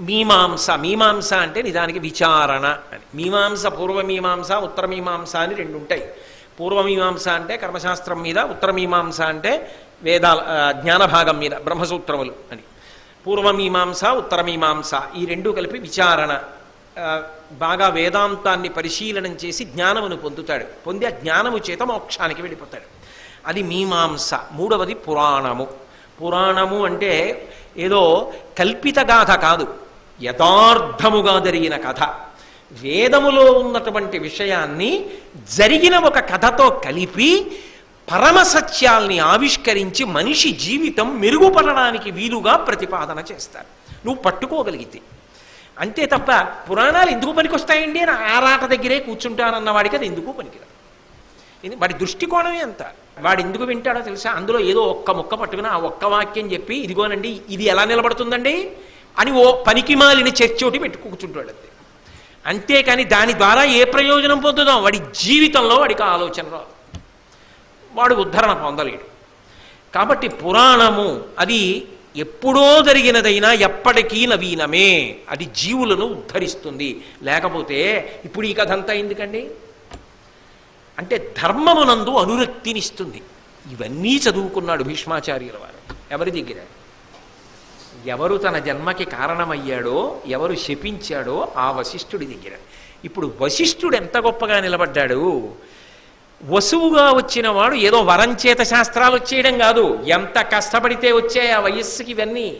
మీమాంస మీమాంస అంటే నిదానికి విచారణ అని. మీమాంస పూర్వమీమాంస ఉత్తరమీమాంస అని రెండు ఉంటాయి. పూర్వమీమాంస అంటే కర్మశాస్త్రం మీద ఉత్తరమీమాంస అంటే వేదాల జ్ఞానభాగం జ్ఞాన భాగం మీద బ్రహ్మసూత్రములు అని. పూర్వమీమాంస ఉత్తరమీమాంస ఈ రెండు కలిపి విచారణ. బాగా వేదాంతాన్ని పరిశీలనం చేసి జ్ఞానమును పొందుతాడు. పొంది ఆ జ్ఞానము చేత మోక్షానికి వెళ్ళిపోతాడు. అది మీమాంస. మూడవది పురాణము. పురాణము అంటే ఏదో కల్పిత గాథ కాదు. యథార్థముగా జరిగిన కథ. వేదములో ఉన్నటువంటి విషయాన్ని జరిగిన ఒక కథతో కలిపి పరమ సత్యాల్ని ఆవిష్కరించి మనిషి జీవితం మెరుగుపడడానికి వీలుగా ప్రతిపాదన చేస్తారు. నువ్వు పట్టుకోగలిగితే. అంతే తప్ప పురాణాలు ఎందుకు పనికొస్తాయండి? అని ఆరాట దగ్గరే కూర్చుంటానన్న వాడికి అది ఎందుకు పనికిరాదు? ఇది వాడి దృష్టికోణమే అంత. వాడు ఎందుకు వింటాడో తెలుసా? అందులో ఏదో ఒక్క ముక్క పట్టుకుని ఆ ఒక్క వాక్యం చెప్పి ఇదిగోనండి ఇది ఎలా నిలబడుతుందండి? అని ఓ పనికిమాలిన చర్చ ఒకటి పెట్టి కూర్చుంటాడు అంతే. అంతేకాని దాని ద్వారా ఏ ప్రయోజనం పొందుదాం? వాడి జీవితంలో వాడికి ఆలోచన రాదు. వాడు ఉద్ధరణ పొందలేడు. కాబట్టి పురాణము అది ఎప్పుడో జరిగినదైనా ఎప్పటికీ నవీనమే. అది జీవులను ఉద్ధరిస్తుంది. లేకపోతే ఇప్పుడు ఈ కథ అంతా ఎందుకండి? అంటే ధర్మమునందు అనురక్తినిస్తుంది. ఇవన్నీ చదువుకున్నాడు భీష్మాచార్యుల వారు. ఎవరి దగ్గర? ఎవరు తన జన్మకి కారణమయ్యాడో ఎవరు శపించాడో ఆ వశిష్ఠుడి దగ్గర. ఇప్పుడు వశిష్ఠుడు ఎంత గొప్పగా నిలబడ్డాడు? వసువుగా వచ్చిన వాడు ఏదో వరం చేత శాస్త్రాలు వచ్చేయడం కాదు. ఎంత కష్టపడితే వచ్చాయి ఆ వయస్సుకి ఇవన్నీ.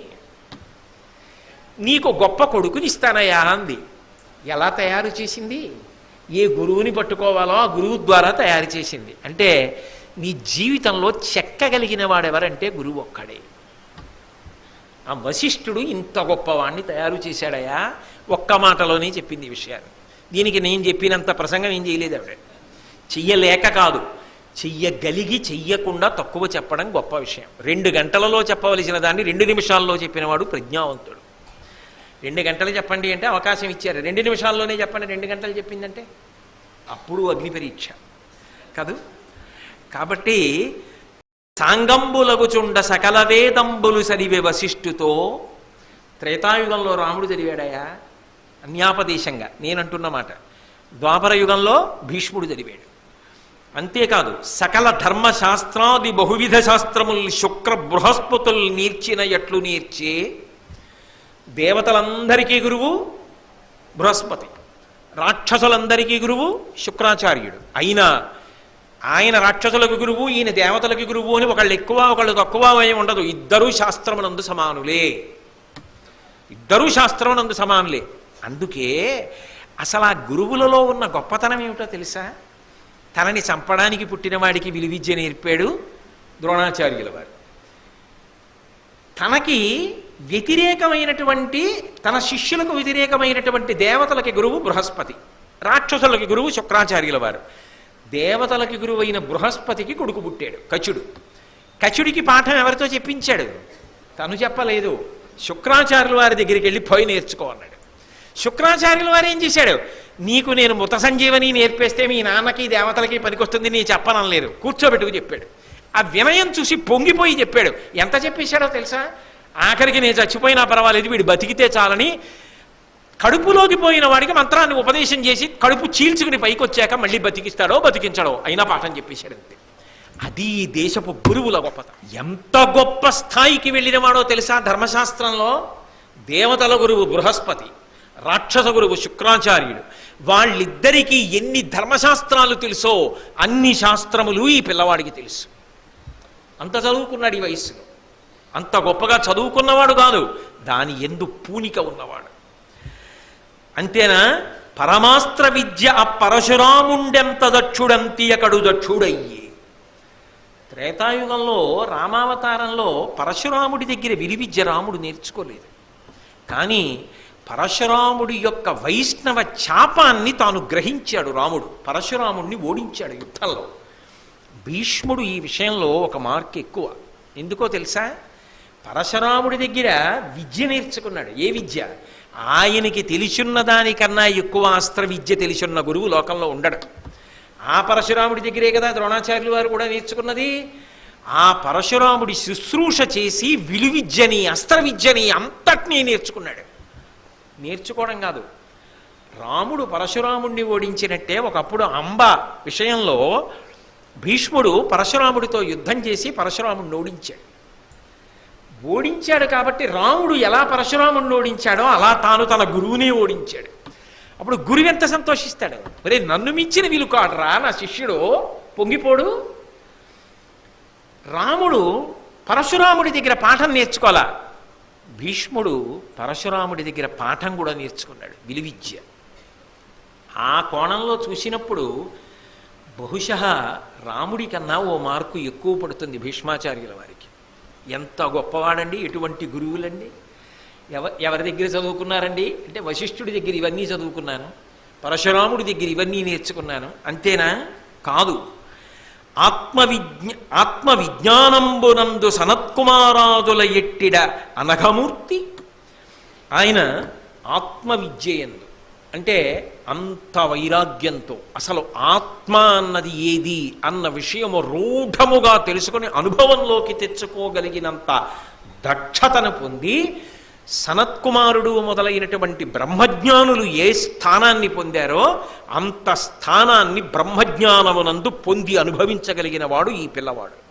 నీకు గొప్ప కొడుకుని ఇస్తానయ్యా అంది. ఎలా తయారు చేసింది? ఏ గురువుని పట్టుకోవాలో ఆ గురువు ద్వారా తయారు చేసింది. అంటే నీ జీవితంలో చెక్కగలిగిన వాడెవరంటే గురువు ఒక్కడే. ఆ వశిష్ఠుడు ఇంత గొప్పవాణ్ణి తయారు చేశాడయా? ఒక్క మాటలోనే చెప్పింది ఈ విషయాన్ని. దీనికి నేను చెప్పినంత ప్రసంగం ఏం చేయలేదు ఆవిడ. చెయ్యలేక కాదు చెయ్యగలిగి చెయ్యకుండా తక్కువ చెప్పడం గొప్ప విషయం. రెండు గంటలలో చెప్పవలసిన దాన్ని రెండు నిమిషాల్లో చెప్పినవాడు ప్రజ్ఞావంతుడు. రెండు గంటలు చెప్పండి అంటే అవకాశం ఇచ్చారు. రెండు నిమిషాల్లోనే చెప్పండి. రెండు గంటలు చెప్పిందంటే? అప్పుడు అగ్ని పరీక్ష. కాదు? కాబట్టి సాంగంబులగుచుండ సకల వేదంబులు చదివే వశిష్ఠుతో త్రేతాయుగంలో రాముడు చదివాడయా అన్యాపదేశంగా నేనంటున్న మాట. ద్వాపర యుగంలో భీష్ముడు చదివాడు. అంతేకాదు సకల ధర్మశాస్త్రాది బహువిధ శాస్త్రముల్ శుక్ర బృహస్పతుల్ నీర్చిన ఎట్లు నీర్చే దేవతలందరికీ గురువు బృహస్పతి రాక్షసులందరికీ గురువు శుక్రాచార్యుడు. అయినా ఆయన రాక్షసులకు గురువు ఈయన దేవతలకు గురువు అని ఒకళ్ళు ఎక్కువ ఒకళ్ళు తక్కువ ఏమి ఉండదు. ఇద్దరూ శాస్త్రమునందు సమానులే. ఇద్దరూ శాస్త్రమునందు సమానులే. అందుకే అసలు ఆ గురువులలో ఉన్న గొప్పతనం ఏమిటో తెలుసా? తనని చంపడానికి పుట్టినవాడికి విలువిద్య నేర్పాడు ద్రోణాచార్యుల వారు. తనకి వ్యతిరేకమైనటువంటి తన శిష్యులకు వ్యతిరేకమైనటువంటి దేవతలకి గురువు బృహస్పతి రాక్షసులకి గురువు శుక్రాచార్యుల వారు. దేవతలకి గురువైన బృహస్పతికి కొడుకు పుట్టాడు కచుడు కచుడికి పాఠం ఎవరితో చెప్పించాడు? తను చెప్పలేదు. శుక్రాచార్యుల వారి దగ్గరికి వెళ్ళి పోయి నేర్చుకో అన్నాడు. శుక్రాచార్యుల వారు ఏం చేశాడు? నీకు నేను ముత సంజీవని నేర్పేస్తే మీ నాన్నకి దేవతలకి పనికొస్తుంది నీ చెప్పనలేదు కూర్చోబెట్టుకు చెప్పాడు. ఆ వినయం చూసి పొంగిపోయి చెప్పాడు. ఎంత చెప్పేశాడో తెలుసా? ఆఖరికి నేను చచ్చిపోయినా పర్వాలేదు వీడు బతికితే చాలని కడుపులోకి పోయిన వాడికి మంత్రాన్ని ఉపదేశం చేసి కడుపు చీల్చుకుని పైకి వచ్చాక మళ్ళీ బతికిస్తాడో బతికించడో అయినా పాఠం చెప్పేశాడు అంతే. అది దేశపు గురువుల గొప్పత. ఎంత గొప్ప స్థాయికి వెళ్ళినవాడో తెలుసా? ధర్మశాస్త్రంలో దేవతల గురువు బృహస్పతి రాక్షస గురువు శుక్రాచార్యుడు వాళ్ళిద్దరికీ ఎన్ని ధర్మశాస్త్రాలు తెలుసో అన్ని శాస్త్రములు ఈ పిల్లవాడికి తెలుసు. అంత చదువుకున్నాడు ఈ వయస్సులో. అంత గొప్పగా చదువుకున్నవాడు కాదు దాని ఎందు పూనిక ఉన్నవాడు. అంతేనా? పరమాస్త్ర విద్య ఆ పరశురాముండెంత దక్షుడంతీయకడు దక్షుడయ్యి త్రేతాయుగంలో రామావతారంలో పరశురాముడి దగ్గర విలువిద్య రాముడు నేర్చుకోలేదు. కానీ పరశురాముడి యొక్క వైష్ణవ చాపాన్ని తాను గ్రహించాడు రాముడు. పరశురాముడిని ఓడించాడు యుద్ధంలో. భీష్ముడు ఈ విషయంలో ఒక మార్క్ ఎక్కువ. ఎందుకో తెలుసా? పరశురాముడి దగ్గర విద్య నేర్చుకున్నాడు. ఏ విద్య? ఆయనకి తెలిసిన్న దానికన్నా ఎక్కువ అస్త్ర విద్య తెలిసున్న గురువు లోకంలో ఉండడు. ఆ పరశురాముడి దగ్గరే కదా ద్రోణాచార్యులు వారు కూడా నేర్చుకున్నది. ఆ పరశురాముడి శుశ్రూష చేసి విలువిద్యని అస్త్ర విద్యని అంతటినీ నేర్చుకున్నాడు. నేర్చుకోవడం కాదు. రాముడు పరశురాముణ్ణి ఓడించినట్టే ఒకప్పుడు అంబ విషయంలో భీష్ముడు పరశురాముడితో యుద్ధం చేసి పరశురాముడిని ఓడించాడు. ఓడించాడు కాబట్టి రాముడు ఎలా పరశురాముడిని ఓడించాడో అలా తాను తన గురువునే ఓడించాడు. అప్పుడు గురువు ఎంత సంతోషిస్తాడు? మరి నన్ను మించిన వీలు కాడరా నా శిష్యుడు. పొంగిపోడు. రాముడు పరశురాముడి దగ్గర పాఠం నేర్చుకోవాలా? భీష్ముడు పరశురాముడి దగ్గర పాఠం కూడా నేర్చుకున్నాడు విలువిద్య. ఆ కోణంలో చూసినప్పుడు బహుశ రాముడి కన్నా ఓ మార్కు ఎక్కువ పడుతుంది భీష్మాచార్యుల వారికి. ఎంత గొప్పవాడండి ఎటువంటి గురువులండి? ఎవ ఎవరి దగ్గర చదువుకున్నారండి? అంటే వశిష్ఠుడి దగ్గర ఇవన్నీ చదువుకున్నాను పరశురాముడి దగ్గర ఇవన్నీ నేర్చుకున్నాను అంతేనా? కాదు. ఆత్మవిజ్ఞ ఆత్మవిజ్ఞానంబునందు సనత్కుమారాదుల ఎట్టిడ అనఘమూర్తి? ఆయన ఆత్మవిద్యయందు. అంటే అంత వైరాగ్యంతో అసలు ఆత్మ అన్నది ఏది అన్న విషయము రూఢముగా తెలుసుకొని అనుభవంలోకి తెచ్చుకోగలిగినంత దక్షతను పొంది సనత్కుమారుడు మొదలైనటువంటి బ్రహ్మజ్ఞానులు ఏ స్థానాన్ని పొందారో అంత స్థానాన్ని బ్రహ్మజ్ఞానమునందు పొంది అనుభవించగలిగిన వాడు ఈ పిల్లవాడు.